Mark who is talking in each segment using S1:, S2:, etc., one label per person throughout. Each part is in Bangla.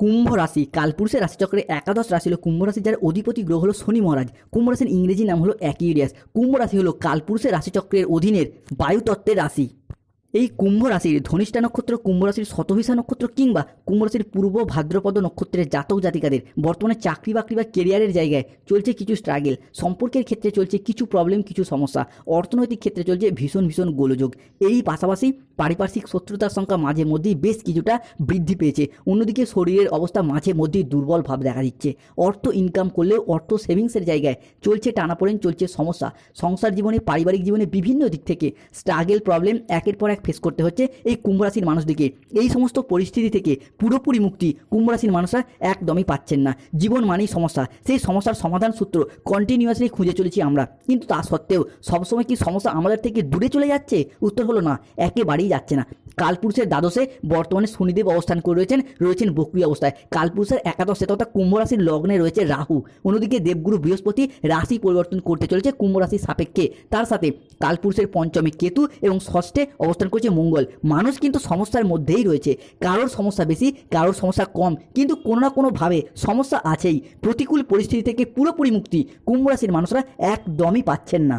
S1: কুম্ভ রাশি, কালপুরুষের রাশিচক্রে একাদশ রাশি হলো কুম্ভ রাশি, যার অধিপতি গ্রহ হলো শনি মহারাজ। কুম্ভ রাশির ইংরেজি নাম হলো অ্যাকিউরিয়াস। কুম্ভ রাশি হলো কালপুরুষের রাশিচক্রের অধীনের বায়ুতত্ত্বের রাশি। এই কুম্ভ রাশির ধনিষ্ঠা নক্ষত্র, কুম্ভ রাশির শতভিসা নক্ষত্র কিংবা কুম্ভ রাশির পূর্ব ভাদ্রপদ নক্ষত্রের জাতক জাতিকাদের বর্তমানে চাকরি বাকরি বা কেরিয়ারের জায়গায় চলছে কিছু স্ট্রাগেল সম্পর্কের ক্ষেত্রে চলছে কিছু প্রবলেম কিছু সমস্যা। অর্থনৈতিক ক্ষেত্রে চলছে ভীষণ ভীষণ গোলযোগ। এই পাশাপাশি পারিপার্শ্বিক শত্রুতার সংখ্যা মাঝে মধ্যেই বেশ কিছুটা বৃদ্ধি পেয়েছে। অন্যদিকে শরীরের অবস্থা মাঝে মধ্যেই দুর্বল ভাব দেখা দিচ্ছে। অর্থ ইনকাম করলেও অর্থ সেভিংসের জায়গায় চলছে টানাপোড়েন, চলছে সমস্যা। সংসার জীবনে, পারিবারিক জীবনে বিভিন্ন দিক থেকে স্ট্রাগেল প্রবলেম একের পর এক ফেস করতে হচ্ছে এই কুম্ভ রাশির মানুষদিকে। এই সমস্ত পরিস্থিতি থেকে পুরোপুরি মুক্তি কুম্ভ রাশির মানুষরা একদমই পাচ্ছেন না। জীবন মানেই সমস্যা। সেই সমস্যার সমাধান সূত্র কন্টিনিউয়াসলি খুঁজে চলেছি আমরা। কিন্তু তা সত্ত্বেও সবসময় কি সমস্যা আমাদের থেকে দূরে চলে যাচ্ছে? উত্তর হলো না। একেবারেই যাচ্ছে না। কালপুরুষের দ্বাদশে বর্তমানে শনিদেব অবস্থান করে রয়েছেন রয়েছেন বক্রি অবস্থায়। কালপুরুষের একাদশে তথা কুম্ভ রাশির লগ্নে রয়েছে রাহু। অন্যদিকে দেবগুরু বৃহস্পতি রাশি পরিবর্তন করতে চলেছে কুম্ভ রাশির সাপেক্ষে। তার সাথে কালপুরুষের পঞ্চমে কেতু এবং ষষ্ঠে অবস্থান করছে মঙ্গল। মানুষ কিন্তু সমস্যার মধ্যেই রয়েছে। কারোর সমস্যা বেশি, কারোর সমস্যা কম। কিন্তু কোনো না কোনোভাবে সমস্যা আছেই। প্রতিকূল পরিস্থিতি থেকে পুরোপুরি মুক্তি কুম্ভ রাশির মানুষরা একদমই পাচ্ছেন না।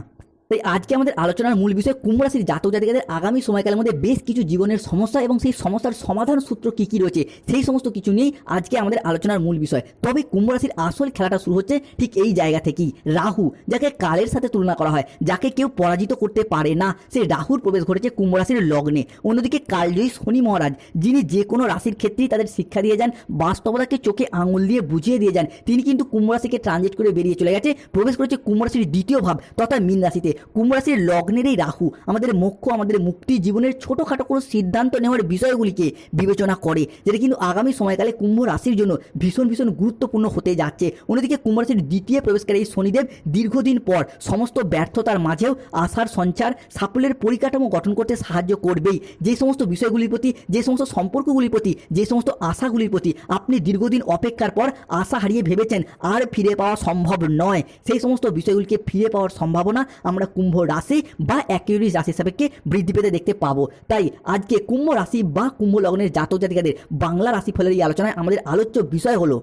S1: তাই আজকে আমাদের আলোচনার মূল বিষয় কুম্ভ রাশির জাতক জাতিকাদের আগামী সময়কালের মধ্যে বেশ কিছু জীবনের সমস্যা এবং সেই সমস্যার সমাধান সূত্র কী কী রয়েছে, সেই সমস্ত কিছু নিয়েই আজকে আমাদের আলোচনার মূল বিষয়। তবে কুম্ভ রাশির আসল খেলাটা শুরু হচ্ছে ঠিক এই জায়গা থেকেই। রাহু, যাকে কালের সাথে তুলনা করা হয়, যাকে কেউ পরাজিত করতে পারে না সেই রাহুর প্রবেশ ঘটেছে কুম্ভ রাশির লগ্নে। অন্যদিকে কালজয়ী শনি মহারাজ, যিনি যে কোনো রাশির ক্ষেত্রেই তাদের শিক্ষা দিয়ে যান, বাস্তবতাকে চোখে আঙুল দিয়ে বুঝিয়ে দিয়ে যান, তিনি কিন্তু কুম্ভ রাশিকে ট্রানজিট করে বেরিয়ে চলে গেছে, প্রবেশ করেছে কুম্ভ রাশির দ্বিতীয় ভাব তথা মীন রাশিতে। কুম্ভ রাশির লগ্নেরই রাহু আমাদের মোক্ষ, আমাদের মুক্তি জীবনের ছোটোখাটো কোনো সিদ্ধান্ত নেওয়ার বিষয়গুলিকে বিবেচনা করে, যেটা কিন্তু আগামী সময়কালে কুম্ভ রাশির জন্য ভীষণ ভীষণ গুরুত্বপূর্ণ হতে যাচ্ছে। অন্যদিকে কুম্ভ রাশির দ্বিতীয় প্রবেশকারী এই শনিদেব দীর্ঘদিন পর সমস্ত ব্যর্থতার মাঝেও আশার সঞ্চার, সাফল্যের পরিকাঠামো গঠন করতে সাহায্য করবেই। যে সমস্ত বিষয়গুলির প্রতি, যে সমস্ত সম্পর্কগুলির প্রতি, যে সমস্ত আশাগুলির প্রতি আপনি দীর্ঘদিন অপেক্ষার পর আশা হারিয়ে ভেবেছেন, আর ফিরে পাওয়া সম্ভব নয়। সেই সমস্ত বিষয়গুলিকে ফিরে পাওয়ার সম্ভাবনা আমরা কুম্ভ রাশি বা অ্যাকিউরিস রাশি সাপেক্ষে বৃদ্ধি পেতে দেখতে পাবো। তাই আজকে কুম্ভ রাশি বা কুম্ভ লগ্নের জাতক জাতিকাদের বাংলা রাশিফলের এই আলোচনায় আমাদের আলোচ্য বিষয় হলো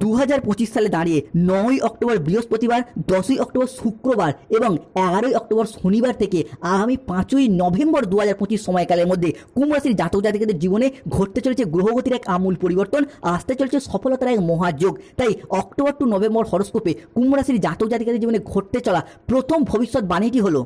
S1: দু হাজার পঁচিশ সালে দাঁড়িয়ে নয়ই অক্টোবর বৃহস্পতিবার, দশই অক্টোবর শুক্রবার এবং এগারোই অক্টোবর শনিবার থেকে আগামী পাঁচই নভেম্বর দু হাজার পঁচিশ সময়কালের মধ্যে কুম্ভ রাশির জাতক জাতিকাদের জীবনে ঘটতে চলেছে গ্রহগতির এক আমূল পরিবর্তন, আসতে চলেছে সফলতার এক মহাযোগ। তাই অক্টোবর টু নভেম্বর হরস্কোপে কুম্ভ রাশির জাতক জাতিকাদের জীবনে ঘটতে চলা প্রথম ভবিষ্যৎ বাণীটি হলো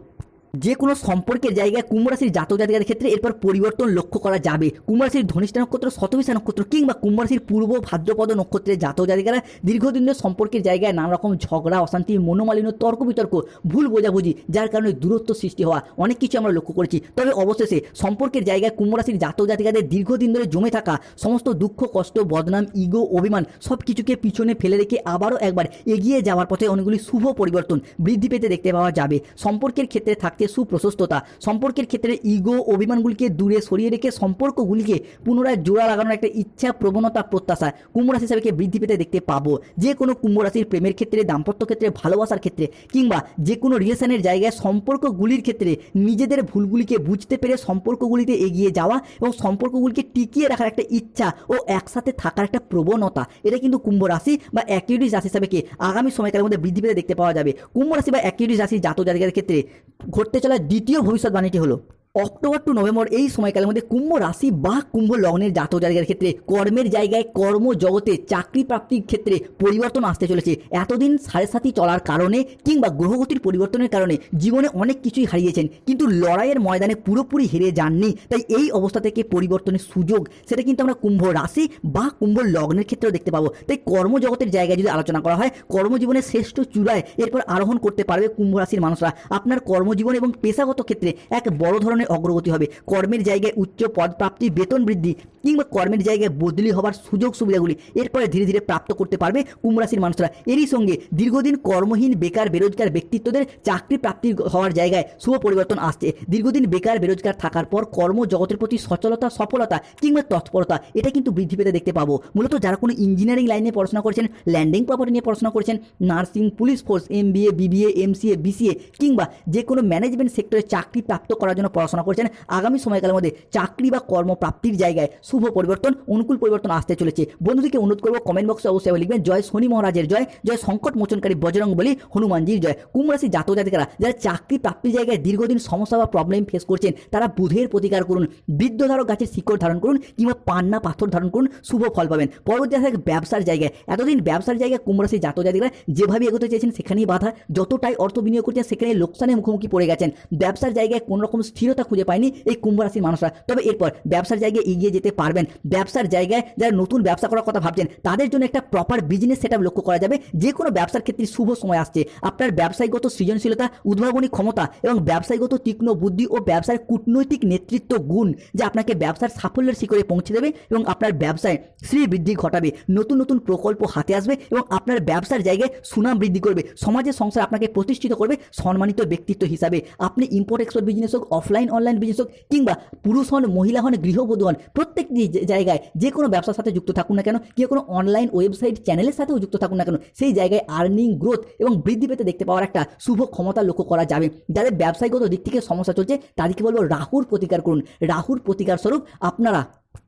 S1: যে কোনো সম্পর্কের জায়গায় কুম্ভ রাশির জাতক জাতিকাদের ক্ষেত্রে এরপর পরিবর্তন লক্ষ্য করা যাবে। কুম্ভ রাশির ধনিষ্ঠা নক্ষত্র শতবিশা নক্ষত্র কিংবা কুম্ভ রাশির পূর্ব ভাদ্রপদ নক্ষত্রের জাতক জাতিকারা দীর্ঘদিনের সম্পর্কের জায়গায় নানা রকম ঝগড়া, অশান্তি, মনোমালিন্য, তর্ক বিতর্ক, ভুল বোঝাবুঝি, যার কারণে দূরত্ব সৃষ্টি হওয়া অনেক কিছু আমরা লক্ষ্য করেছি। তবে অবশেষে সম্পর্কের জায়গায় কুম্ভ রাশির জাতক জাতিকাদের দীর্ঘদিন ধরে জমে থাকা সমস্ত দুঃখ, কষ্ট, বদনাম, ইগো, অভিমান সব কিছুকে পিছনে ফেলে রেখে আবারও একবার এগিয়ে যাওয়ার পথে অনেকগুলি শুভ পরিবর্তন বৃদ্ধি পেতে দেখতে পাওয়া যাবে। সম্পর্কের ক্ষেত্রে থাকতে সুপ্রশস্ততা। সম্পর্কের ক্ষেত্রে ইগো অভিমানগুলিকে দূরে সরিয়ে রেখে সম্পর্কগুলিকে পুনরায় জোড়া লাগানোর একটা ইচ্ছা প্রবণতা প্রত্যাশা কুম্ভ রাশি হিসাবে বৃদ্ধি পেতে দেখতে পাবো। যে কোনো কুম্ভ রাশির প্রেমের ক্ষেত্রে, দাম্পত্য ক্ষেত্রে, ভালোবাসার ক্ষেত্রে কিংবা যে কোনো রিলেশনের জায়গায় সম্পর্কগুলির ক্ষেত্রে নিজেদের ভুলগুলিকে বুঝতে পেরে সম্পর্কগুলিতে এগিয়ে যাওয়া এবং সম্পর্কগুলিকে টিকিয়ে রাখার একটা ইচ্ছা ও একসাথে থাকার একটা প্রবণতা, এটা কিন্তু কুম্ভ রাশি বা অ্যাকিউরিস রাশি হিসাবে আগামী সময়কালের মধ্যে বৃদ্ধি পেতে দেখতে পাওয়া যাবে। কুম্ভ রাশি বা অ্যাকিউরিস রাশি জাতক জাতিকার ক্ষেত্রে ঘটতে চলা দ্বিতীয় ভবিষ্যৎবাণীটি হলো অক্টোবর টু নভেম্বর এই সময়কালের মধ্যে কুম্ভ রাশি বা কুম্ভ লগ্নের জাতক জাতিকার ক্ষেত্রে কর্মের জায়গায় কর্মজগতে চাকরি প্রাপ্তির ক্ষেত্রে পরিবর্তন আসতে চলেছে। এতদিন সাড়ে সাথী চলার কারণে কিংবা গ্রহগতির পরিবর্তনের কারণে জীবনে অনেক কিছুই হারিয়েছেন, কিন্তু লড়াইয়ের ময়দানে পুরোপুরি হেরে যাননি। তাই এই অবস্থা থেকে পরিবর্তনের সুযোগ, সেটা কিন্তু আমরা কুম্ভ রাশি বা কুম্ভ লগ্নের ক্ষেত্রেও দেখতে পাবো। তাই কর্মজগতের জায়গায় যদি আলোচনা করা হয়, কর্মজীবনের শ্রেষ্ঠ চূড়ায় এরপর আরোহণ করতে পারবে কুম্ভ রাশির মানুষরা। আপনার কর্মজীবন এবং পেশাগত ক্ষেত্রে এক বড় ধরনের অগ্রগতি হবে। কর্মের জায়গায় উচ্চ পদ প্রাপ্তি, বেতন বৃদ্ধি কিংবা কর্মের জায়গায় বদলি হওয়ার সুযোগ সুবিধাগুলি এরপরে ধীরে ধীরে প্রাপ্ত করতে পারবে কুম্ভ রাশির মানুষরা। এরই সঙ্গে দীর্ঘদিন কর্মহীন বেকার বেরোজগার ব্যক্তিত্বদের চাকরি প্রাপ্তি হওয়ার জায়গায় শুভ পরিবর্তন আসছে। দীর্ঘদিন বেকার বেরোজগার থাকার পর কর্মজগতের প্রতি সচলতা, সফলতা কিংবা তৎপরতা এটা কিন্তু বৃদ্ধি পেতে দেখতে পাবো। মূলত যারা কোনো ইঞ্জিনিয়ারিং লাইনে পড়াশোনা করেছেন, ল্যান্ডিং প্রপার্টি নিয়ে পড়াশোনা করেছেন, nursing, police force M BA BBA, MCA, BCA কিংবা যে কোনো ম্যানেজমেন্ট সেক্টরে চাকরি প্রাপ্ত করার জন্য পড়াশোনা পড়াশোনা করছেন। আগামী সময়কালের মধ্যে চাকরি বা কর্মপ্রাপ্তির জায়গায় শুভ পরিবর্তন, অনুকূল পরিবর্তন আসতে চলেছে। বন্ধুদেরকে অনুরোধ করব কমেন্ট বক্সে অবশ্যই লিখবেন, জয় শনি মহারাজের জয় জয় সংকট মোচনকারী বজরং বলি, হনুমানজির জয়। কুম্ভ রাশি জাতক জাতিকারা, যারা চাকরি প্রাপ্তির জায়গায় দীর্ঘদিন সমস্যা বা প্রবলেম ফেস করছেন, তারা বুধের প্রতিকার করুন বৃদ্ধধারক গাছের শিকড় ধারণ করুন, কিংবা পান্না পাথর ধারণ করুন, শুভ ফল পাবেন। পরবর্তী আসে ব্যবসার জায়গায়, এতদিন ব্যবসার জায়গায় কুম্ভ রাশি জাতক জাতিকারা যেভাবে এগোতে চেয়েছেন, সেখানেই বাধা, যতটাই অর্থ বিনিয়োগ করছেন সেখানে লোকসানের মুখোমুখি পড়ে গেছেন। ব্যবসার জায়গায় কোনো রকম স্থিরতা খুঁজে পায়নি এই কুম্ভ রাশির মানুষরা। তবে এরপর ব্যবসার জায়গায় এগিয়ে যেতে পারবেন। ব্যবসার জায়গায় যারা নতুন ব্যবসা করার কথা ভাবছেন, তাদের জন্য একটা প্রপার বিজনেস সেট লক্ষ্য করা যাবে। যে কোনো ব্যবসার ক্ষেত্রে শুভ সময় আসছে। আপনার ব্যবসায়িকগত সৃজনশীলতা, উদ্ভাবনী ক্ষমতা এবং ব্যবসায়িকগত তীক্ষ্ণ বুদ্ধি ও ব্যবসার কূটনৈতিক নেতৃত্ব গুণ যা আপনাকে ব্যবসার সাফল্যের শিখরে পৌঁছে দেবে এবং আপনার ব্যবসায় শ্রী বৃদ্ধি ঘটাবে। নতুন নতুন প্রকল্প হাতে আসবে এবং আপনার ব্যবসার জায়গায় সুনাম বৃদ্ধি করবে। সমাজের সংসার আপনাকে প্রতিষ্ঠিত করবে। সম্মানিত ব্যক্তিত্ব হিসাবে। আপনি ইম্পোর্ট এক্সপোর্ট বিজনেস হোক অফলাইন অনলাইন বিজনেস হোক কিংবা পুরুষ হন, মহিলা হন, গৃহবধূ হন প্রত্যেকটি জায়গায় যে কোনো ব্যবসার সাথে যুক্ত থাকুন না কেন কি কোনো অনলাইন ওয়েবসাইট চ্যানেলের সাথেও যুক্ত থাকুন না কেন, সেই জায়গায় আর্নিং গ্রোথ এবং বৃদ্ধি পেতে দেখতে পাওয়ার একটা শুভ ক্ষমতা লক্ষ্য করা যাবে। যাদের ব্যবসায়গত দিক থেকে সমস্যা চলছে, তাদেরকে বলব রাহুর প্রতিকার করুন। রাহুর প্রতিকার স্বরূপ আপনারা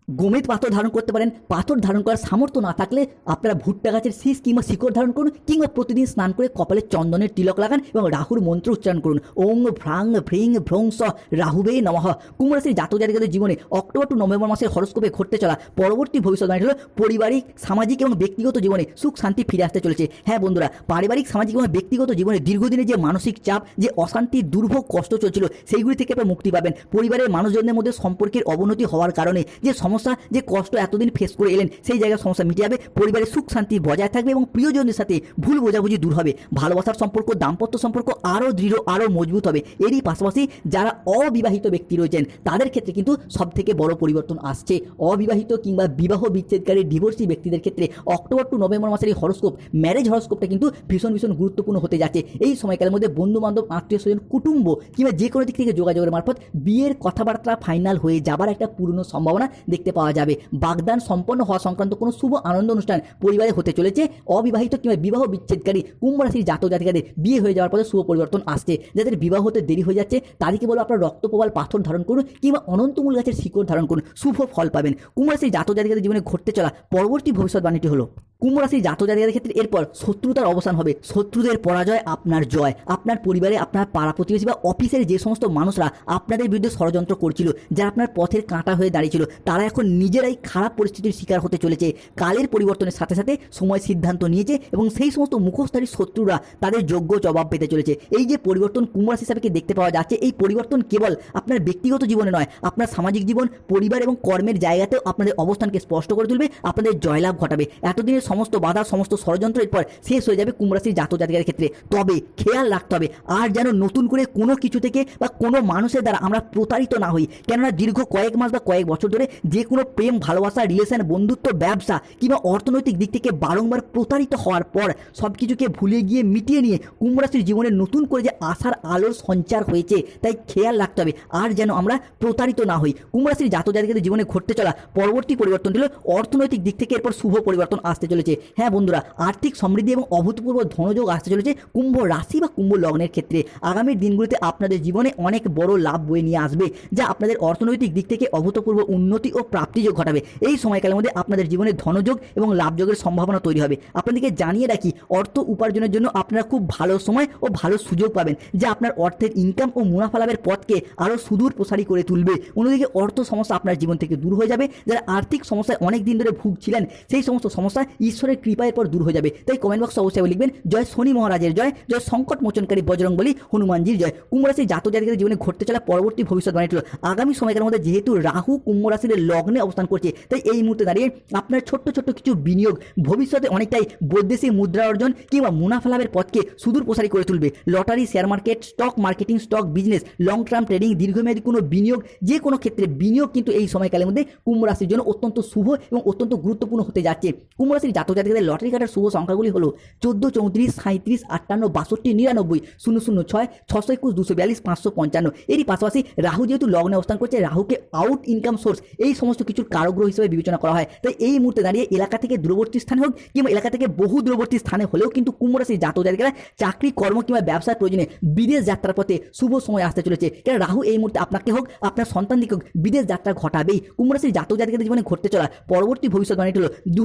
S1: গোমেদ পাথর ধারণ করতে পারেন, পাথর ধারণ করার সামর্থ্য না থাকলে আপনারা ভুট্টা গাছের শীষ কিংবা শিকড় ধারণ করুন, কিংবা প্রতিদিন স্নান করে কপালে চন্দনের তিলক লাগান এবং রাহুর মন্ত্র উচ্চারণ করুন। ওং ভ্রাং ভ্রিং ভ্রংস রাহুবে নমঃ। কুম্ভরাশির জাতক জাতিকাদের জীবনে অক্টোবর টু নভেম্বর মাসের হরস্কোপে ঘটতে চলা পরবর্তী ভবিষ্যৎবাণী হলো পারিবারিক, সামাজিক এবং ব্যক্তিগত জীবনে সুখ শান্তি ফিরে আসতে চলেছে। হ্যাঁ বন্ধুরা, পারিবারিক, সামাজিক এবং ব্যক্তিগত জীবনে দীর্ঘদিনের যে মানসিক চাপ, যে অশান্তি, দুর্ভোগ, কষ্ট চলছিল, সেইগুলি থেকে আপনারা মুক্তি পাবেন। পরিবারের মানুষজনদের মধ্যে সম্পর্কের অবনতি হওয়ার কারণে, যে সমস্যা যে কষ্ট এতদিন ফেস করে এলেন, সেই জায়গায় সমস্যা মিটে যাবে, পরিবারের সুখ শান্তি বজায় থাকবে এবং প্রিয়জনদের সাথে ভুল বোঝাবুঝি দূর হবে। ভালোবাসার সম্পর্ক, দাম্পত্য সম্পর্ক আরও দৃঢ় আরও মজবুত হবে। এরই পাশাপাশি যারা অবিবাহিত ব্যক্তি রয়েছেন, তাদের ক্ষেত্রে কিন্তু সব থেকে বড় পরিবর্তন আসছে। অবিবাহিত কিংবা বিবাহ বিচ্ছেদকারী ডিভোর্সি ব্যক্তিদের ক্ষেত্রে অক্টোবর টু নভেম্বর মাসের এই হরস্কোপ ম্যারেজ হরস্কোপটা কিন্তু ভীষণ ভীষণ গুরুত্বপূর্ণ হতে যাচ্ছে। এই সময়কালের মধ্যে বন্ধু বান্ধব আত্মীয় স্বজন, কুটুম্ব কিংবা যে কোনো দিক থেকে যোগাযোগের মারফত বিয়ের কথাবার্তা ফাইনাল হয়ে যাবার একটা পূর্ণ সম্ভাবনা দেখতে পাওয়া যাবে। বাগদান সম্পন্ন হওয়া সংক্রান্ত কোনো শুভ আনন্দ অনুষ্ঠান পরিবারে হতে চলেছে। অবিবাহিত কিংবা বিবাহ বিচ্ছেদকারী কুম্ভ রাশির জাতক জাতিকাদের বিয়ে হয়ে যাওয়ার পরে শুভ পরিবর্তন আসছে। যাদের বিবাহ হতে দেরি হয়ে যাচ্ছে, তাদেরকে বলো আপনার রক্ত রক্তপ্রবাল পাথর ধারণ করুন কিংবা অনন্তমূল গাছের শিকড় ধারণ করুন। শুভ ফল পাবেন। কুম্ভ রাশির জাতক জাতিকাদের জীবনে ঘটতে চলা পরবর্তী ভবিষ্যৎবাণীটি হলো কুম্ভ রাশির জাতক জাতিকাদের ক্ষেত্রে এরপর শত্রুতার অবসান হবে। শত্রুদের পরাজয় আপনার জয়। আপনার পরিবারে আপনার পাড়া প্রতিবেশী বা অফিসের যে সমস্ত মানুষরা আপনাদের বিরুদ্ধে ষড়যন্ত্র করছিল, যারা আপনার পথের কাঁটা হয়ে দাঁড়িয়েছিল, তারা এখন নিজেরাই খারাপ পরিস্থিতির শিকার হতে চলেছে। কালের পরিবর্তনের সাথে সাথে সময় সিদ্ধান্ত নিয়েছে এবং সেই সমস্ত মুখোশধারী শত্রুরা তাদের যোগ্য জবাব পেতে চলেছে। এই যে পরিবর্তন কুম্ভ রাশি হিসাবে দেখতে পাওয়া যাচ্ছে, এই পরিবর্তন কেবল আপনার ব্যক্তিগত জীবনে নয়, আপনার সামাজিক জীবন, পরিবার এবং কর্মের জায়গাতেও আপনাদের অবস্থানকে স্পষ্ট করে তুলবে, আপনাদের জয়লাভ ঘটাবে। এতদিনের সমস্ত বাধা, সমস্ত ষড়যন্ত্র এরপর শেষ হয়ে যাবে কুম্ভ রাশির জাতক জাতিকার ক্ষেত্রে। তবে খেয়াল রাখতে হবে, আর যেন নতুন করে কোনো কিছু থেকে বা কোনো মানুষের দ্বারা আমরা প্রতারিত না হই। কেননা দীর্ঘ কয়েক মাস বা কয়েক বছর ধরে যে কোনো প্রেম, ভালোবাসা রিলেশন বন্ধুত্ব, ব্যবসা কিংবা অর্থনৈতিক দিক থেকে বারংবার প্রতারিত হওয়ার পর সব কিছুকে ভুলে গিয়ে মিটিয়ে নিয়ে কুম্ভ রাশির জীবনে নতুন করে যে আশার আলোর সঞ্চার হয়েছে, তাই খেয়াল রাখতে হবে, আর যেন আমরা প্রতারিত না হই। কুম্ভ রাশির জাতক জাতিকাদের জীবনে ঘটতে চলা পরবর্তী পরিবর্তন হলো অর্থনৈতিক দিক থেকে এরপর শুভ পরিবর্তন আসতে চলেছে। হ্যাঁ বন্ধুরা, আর্থিক সমৃদ্ধি এবং অভূতপূর্ব ধনযোগ আসতে চলেছে কুম্ভ রাশি বা কুম্ভ লগ্নের ক্ষেত্রে। আগামী দিনগুলিতে আপনাদের জীবনে অনেক বড় লাভ বয়ে নিয়ে আসবে, যা আপনাদের অর্থনৈতিক দিক থেকে অভূতপূর্ব উন্নতি ও প্রাপ্তিযোগ ঘটাবে। এই সময়কালের মধ্যে আপনাদের জীবনে ধনযোগ এবং লাভযোগের সম্ভাবনা তৈরি হবে। আপনাদেরকে জানিয়ে রাখি, অর্থ উপার্জনের জন্য আপনারা খুব ভালো সময় ও ভালো সুযোগ পাবেন, যা আপনার অর্থের ইনকাম ও মুনাফা লাভের পথকে আরও সুদূর প্রসারী করে তুলবে। অন্যদিকে অর্থ সমস্যা আপনার জীবন থেকে দূর হয়ে যাবে, যারা আর্থিক সমস্যায় অনেক দিন ধরে ভুগছিলেন, সেই সমস্ত সমস্যা ঈশ্বরের কৃপায় পর দূর হয়ে যাবে। তাই কমেন্ট বক্সে অবশ্যই লিখবেন, জয় শনি মহারাজের জয় জয় সংকট মোচনকারী বজরং বলি, হনুমানজির জয়। কুম্ভ রাশির জাতক জাতিকাদের জীবনে ঘটতে চলা পরবর্তী ভবিষ্যৎবাণী হলো, আগামী সময়কার মধ্যে যেহেতু রাহু কুম্ভ রাশির লগ্নে অবস্থান করছে, তাই এই মুহূর্তে দাঁড়িয়ে আপনার ছোট্ট ছোট্ট কিছু বিনিয়োগ ভবিষ্যতে অনেকটাই বৈদেশিক মুদ্রা অর্জন কিংবা মুনাফা লাভের পথকে সুদূর প্রসারী করে তুলবে। Lottery share market stock marketing stock business long term trading দীর্ঘমেয়াদী কোনো বিনিয়োগ, যে কোনো ক্ষেত্রে বিনিয়োগ কিন্তু এই সময়কালের মধ্যে কুম্ভ রাশির জন্য অত্যন্ত শুভ এবং অত্যন্ত গুরুত্বপূর্ণ হতে যাচ্ছে। কুম্ভ রাশির জাতক জাতিকাদের লটারি কাটার শুভ সংখ্যাগুলি হলো চোদ্দ, চৌত্রিশ সাঁত্রিশ আটান্ন, বাষট্টি, নিরানব্বই, শূন্য শূন্য, ছয়, ছশো একুশ, দুশো বিয়াল্লিশ, পাঁচশো পঞ্চান্ন। এরই পাশাপাশি রাহু যেহেতু লগ্নে অবস্থান করছে, রাহুকে আউট ইনকাম সোর্স এই সমস্ত কিছুর কারগ্রহ হিসেবে বিবেচনা করা হয়। তাই এই মুহূর্তে দাঁড়িয়ে এলাকা থেকে দূরবর্তী স্থানে হোক কিংবা এলাকা থেকে বহু দূরবর্তী স্থানে হলেও কিন্তু কুম্ভ রাশির জাতক জাতিকারা চাকরি, কর্ম কিংবা ব্যবসার প্রয়োজনে বিদেশ যাত্রার পথে শুভ সময় আসতে চলেছে। কেন রাহু এই মুহূর্তে আপনাকে হোক, আপনার সন্তান দিকে হোক, বিদেশ যাত্রা ঘটাবেই। কুম্ভ রাশির জাতক জাতিকাদের জীবনে ঘটতে চলা পরবর্তী ভবিষ্যৎবাণীটি হলো দু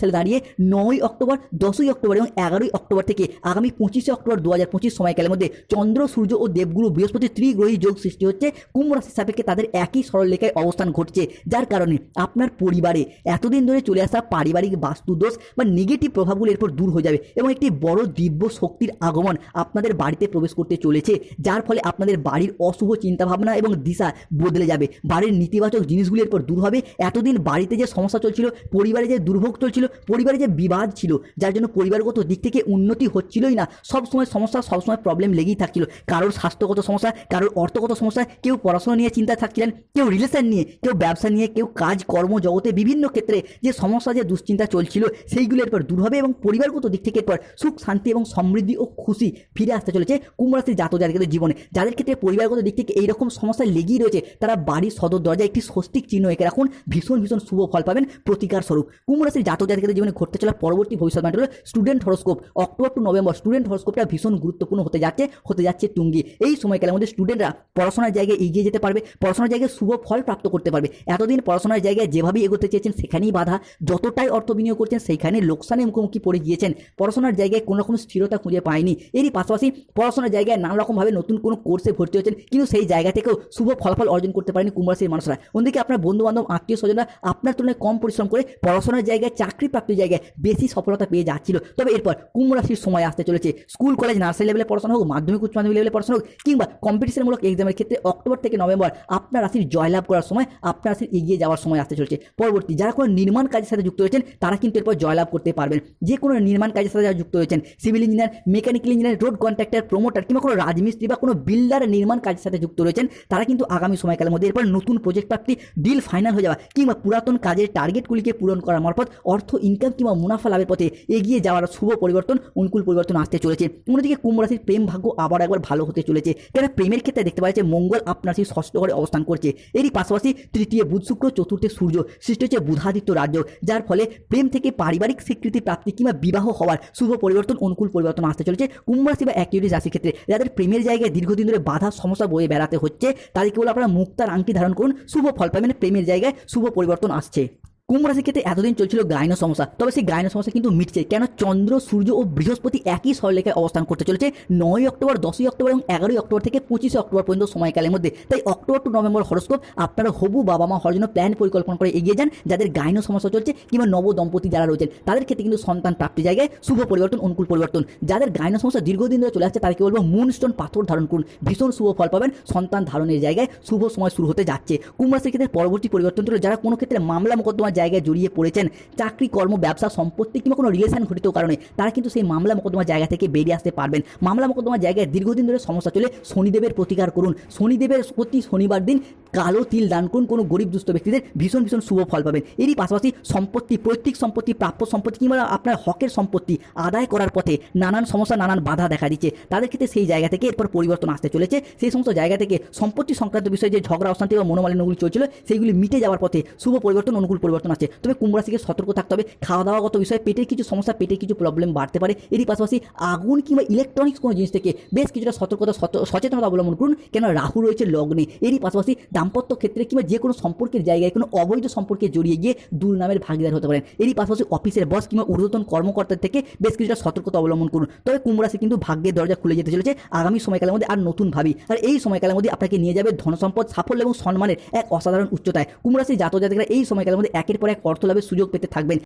S1: সালে দাঁড়িয়ে নয়ই অক্টোবর, দশই অক্টোবর এবং এগারোই অক্টোবর থেকে আগামী পঁচিশে অক্টোবর দু হাজার পঁচিশ সময়কালের মধ্যে চন্দ্র, সূর্য ও দেবগুরু বৃহস্পতি ত্রিগ্রহী যোগ সৃষ্টি হচ্ছে। কুম্ভ রাশির সাপেক্ষে তাদের একই সরলরেখায় অবস্থান ঘটছে, যার কারণে আপনার পরিবারে এতদিন ধরে চলে আসা পারিবারিক বাস্তুদোষ বা নেগেটিভ প্রভাবগুলো এরপর দূর হয়ে যাবে এবং একটি বড় দিব্য শক্তির আগমন আপনাদের বাড়িতে প্রবেশ করতে চলেছে, যার ফলে আপনাদের বাড়ির অশুভ চিন্তাভাবনা এবং দিশা বদলে যাবে। বাড়ির নেতিবাচক জিনিসগুলি এরপর দূর হবে। এতদিন বাড়িতে যে সমস্যা চলছিল, পরিবারে যে দুর্ভোগ চলছিল পরিবারে যে বিবাদ ছিল, যার জন্য পরিবারগত দিক থেকে উন্নতি হচ্ছিলই না, সবসময় সমস্যা, সবসময় প্রবলেম লেগেই থাকছিল। কারোর স্বাস্থ্যগত সমস্যা, কারোর অর্থগত সমস্যা, কেউ পড়াশোনা নিয়ে চিন্তা থাকছিলেন, কেউ রিলেশন নিয়ে, কেউ ব্যবসা নিয়ে, কেউ কাজ কর্ম জগতে বিভিন্ন ক্ষেত্রে যে সমস্যা, যে দুশ্চিন্তা চলছিল, সেইগুলো এরপর দূর হবে এবং পরিবারগত দিক থেকে এরপর সুখ, শান্তি এবং সমৃদ্ধি ও খুশি ফিরে আসতে চলেছে কুম্ভ জাত জাতিকাদের জীবনে। যাদের ক্ষেত্রে পরিবারগত দিক থেকে এইরকম সমস্যা লেগেই রয়েছে, তারা বাড়ির সদর দরজায় একটি স্বস্তিক চিহ্ন এঁকে রাখুন। ভীষণ ভীষণ শুভ ফল পাবেন প্রতিকার স্বরূপ। কুম্ভ রাশির জাতক জাতিকাদের জীবনে ঘটতে চলা পরবর্তী ভবিষ্যৎবাণী হলো student horoscope October to November student হরস্কোপটা ভীষণ গুরুত্বপূর্ণ হতে যাচ্ছে হতে যাচ্ছে টুঙ্গি। এই সময়কালের মধ্যে স্টুডেন্টরা পড়াশোনার জায়গায় এগিয়ে যেতে পারবে, পড়াশোনার জায়গায় শুভ ফল প্রাপ্ত করতে পারবে। এতদিন পড়াশোনার জায়গায় যেভাবেই এগোতে চেয়েছেন, সেখানেই বাধা। যতটাই অর্থ বিনিয়োগ করছেন সেইখানে লোকসানে মুখোমুখি পড়ে গিয়েছেন। পড়াশোনার জায়গায় কোনো রকম স্থিরতা খুঁজে পায়নি। এরই পাশাপাশি পড়াশোনার জায়গায় নানা রকমভাবে নতুন কোনো কোর্সে ভর্তি হয়েছেন, কিন্তু সেই জায়গা থেকেও শুভ ফলাফল অর্জন করতে পারেনি কুম্ভরাশির মানুষরা। অন্যদিকে আপনার বন্ধু বান্ধব আত্মীয় স্বজনরা আপনার তুলনায় কম পরিশ্রম করে পড়াশোনার জায়গায় চাকরি প্রাপ্তির জায়গায় বেশি সফলতা পেয়ে যাচ্ছিল। তবে এরপর কুম্ভ রাশির সময় আসতে চলেছে। স্কুল, কলেজ, নার্সারি লেভেলে পড়াশোনা হোক, মাধ্যমিক, উচ্চ মাধ্যমিক লেভেলে পড়াশোনা হোক, কিংবা কম্পিটিশনমূলক এক্সামের ক্ষেত্রে অক্টোবর থেকে নভেম্বর আপনার রাশির জয়লাভ করার সময়, আপনার রাশির এগিয়ে যাওয়ার সময় আসতে চলেছে। পরবর্তী যারা কোনো নির্মাণ কাজের সাথে যুক্ত হয়েছেন তারা কিন্তু এরপর জয়লাভ করতে পারবেন। যে কোনো নির্মাণ কাজের সাথে যারা যুক্ত হয়েছেন civil engineer mechanical engineer road contractor promoter কিংবা কোনো রাজমিস্ত্রি বা কোনো বিল্ডার নির্মাণ কাজের সাথে যুক্ত রয়েছেন, তারা কিন্তু আগামী সময়কালের মধ্যে এরপর নতুন প্রজেক্ট প্রাপ্তি ডিল ফাইনাল হয়ে যাওয়া, কিংবা পুরাতন কাজের টার্গেটগুলিকে পূরণ করার মারফত অর্থ ইনকাম কিংবা মুনাফা লাভের পথে এগিয়ে যাওয়ার শুভ পরিবর্তন, অনুকূল পরিবর্তন আসতে চলেছে। অন্যদিকে কুম্ভ রাশির প্রেম ভাগ্য আবার একবার ভালো হতে চলেছে। কেন প্রেমের ক্ষেত্রে দেখতে পাওয়া যাচ্ছে মঙ্গল আপনার সেই ষষ্ঠ ঘরে অবস্থান করছে। এরই পাশাপাশি তৃতীয় বুধ শুক্র চতুর্থে সূর্য সৃষ্টি হচ্ছে বুধাদিত্য রাজ্য, যার ফলে প্রেম থেকে পারিবারিক স্বীকৃতি প্রাপ্তি কিংবা বিবাহ হওয়ার শুভ পরিবর্তন, অনুকূল পরিবর্তন আসতে চলেছে। কুম্ভ রাশি বা অ্যাকিউরিস রাশির ক্ষেত্রে যাদের প্রেমের জায়গায় দীর্ঘদিন ধরে বাধা সমস্যা বয়ে বেড়াতে হচ্ছে তাদের কেবল আপনারা মুক্তার আংটি ধারণ করুন। শুভ ফল পাবেন, প্রেমের জায়গায় শুভ পরিবর্তন আসছে। কুম্ভ ক্ষেত্রে এতদিন চলছিল গায়ন সমস্যা, তবে সেই গায়ন সমস্যা কিন্তু মিটছে। কেন চন্দ্র, সূর্য ও বৃহস্পতি একই সরলেখায় অবস্থান করতে চলেছে? নয় অক্টোবর, দশই অক্টোবর এবং এগারোই অক্টোবর থেকে পঁচিশে অক্টোবর পর্যন্ত সময়কালের মধ্যে। তাই অক্টোবর টু নভেম্বর হরস্কোপ আপনারা হবু বাবা মা হওয়ার জন্য প্ল্যান পরিকল্পনা করে এগিয়ে যান, যাদের গায়ন সমস্যা চলছে কিংবা নব দম্পতি যারা রয়েছেন, তাদের ক্ষেত্রে কিন্তু সন্তান প্রাপ্তি জায়গায় শুভ পরিবর্তন, অনুকূল পরিবর্তন। যাদের গায়ন সমস্যা দীর্ঘদিন ধরে চলে আসছে, তাদেরকে বলব মুনস্টোন পাথর ধারণ করুন। ভীষণ শুভ ফল পাবেন, সন্তান ধারণের জায়গায় শুভ সময় শুরু হতে যাচ্ছে। কুম্ভ রাশির ক্ষেত্রে পরবর্তী পরিবর্তন যারা কোনো ক্ষেত্রে মামলা মোকদ্দমার জায়গায় জড়িয়ে পড়েছেন। চাকরি, কর্ম, ব্যবসা সম্পত্তি কিংবা কোনো রিলেশন ঘটিত কারণে তারা কিন্তু সেই মামলা মোকদ্দমার জায়গা থেকে বেরিয়ে আসতে পারবেন। মামলা মোকদ্দমার জায়গায় দীর্ঘদিন ধরে সমস্যা চলে। শনিদেবের প্রতিকার করুন। শনিদেবের প্রতি শনিবার দিন কালো তিল দান করুন কোনো গরিব দুস্থ ব্যক্তিদের ভীষণ ভীষণ শুভ ফল পাবেন। এরই পাশাপাশি সম্পত্তি, পৈতৃক সম্পত্তি, প্রাপ্য সম্পত্তি কিংবা আপনার হকের সম্পত্তি আদায় করার পথে নানান সমস্যা, নানান বাধা দেখা দিচ্ছে। তাদের ক্ষেত্রে সেই জায়গা থেকে এরপর পরিবর্তন আসতে চলেছে। সেই সমস্ত জায়গা থেকে সম্পত্তি সংক্রান্ত বিষয়ে যে ঝগড়া, অশান্তি বা মনোমালিন্যগুলি চলছিল, সেইগুলি মিটে যাওয়ার পথে শুভ পরিবর্তন, অনুকূল পরিবর্তন আছে তবে কুম্ভ রাশিকে সতর্ক থাকতে হবে। খাওয়া দাওয়াগত বিষয়ে পেটের কিছু সমস্যা, পেটের কিছু প্রবলেম বাড়তে পারে। এরই পাশাপাশি আগুন কিংবা ইলেকট্রনিক্স কোনো জিনিস থেকে বেশ কিছুটা সতর্কতা, সচেতনতা অবলম্বন করুন। কেন রাহু রয়েছে লগ্নে। এরই পাশাপাশি দাম্পত্য ক্ষেত্রে কিংবা যে কোনো সম্পর্কের জায়গায়, কোনো অবৈধ সম্পর্কে জড়িয়ে গিয়ে দুর্নামের ভাগিদার হতে পারেন। এরই পাশাপাশি অফিসের বস কিংবা ঊর্ধ্বতন কর্মকর্তার থেকে বেশ কিছুটা সতর্কতা অবলম্বন করুন। তবে কুম্ভ রাশি কিন্তু ভাগ্যের দরজা খুলে যেতে চলেছে। আগামী সময়কালের মধ্যে আর নতুন ভাবি। আর এই সময়কালের মধ্যে আপনাকে নিয়ে যাবে ধন সম্পদ সাফল্য এবং সম্মানের এক অসাধারণ উচ্চতায়। কুম্ভ রাশি জাতক জাতকরা এই সময়কালের মধ্যে একের পর এক অর্থ লাভের সুযোগ পেতে থাকবেন।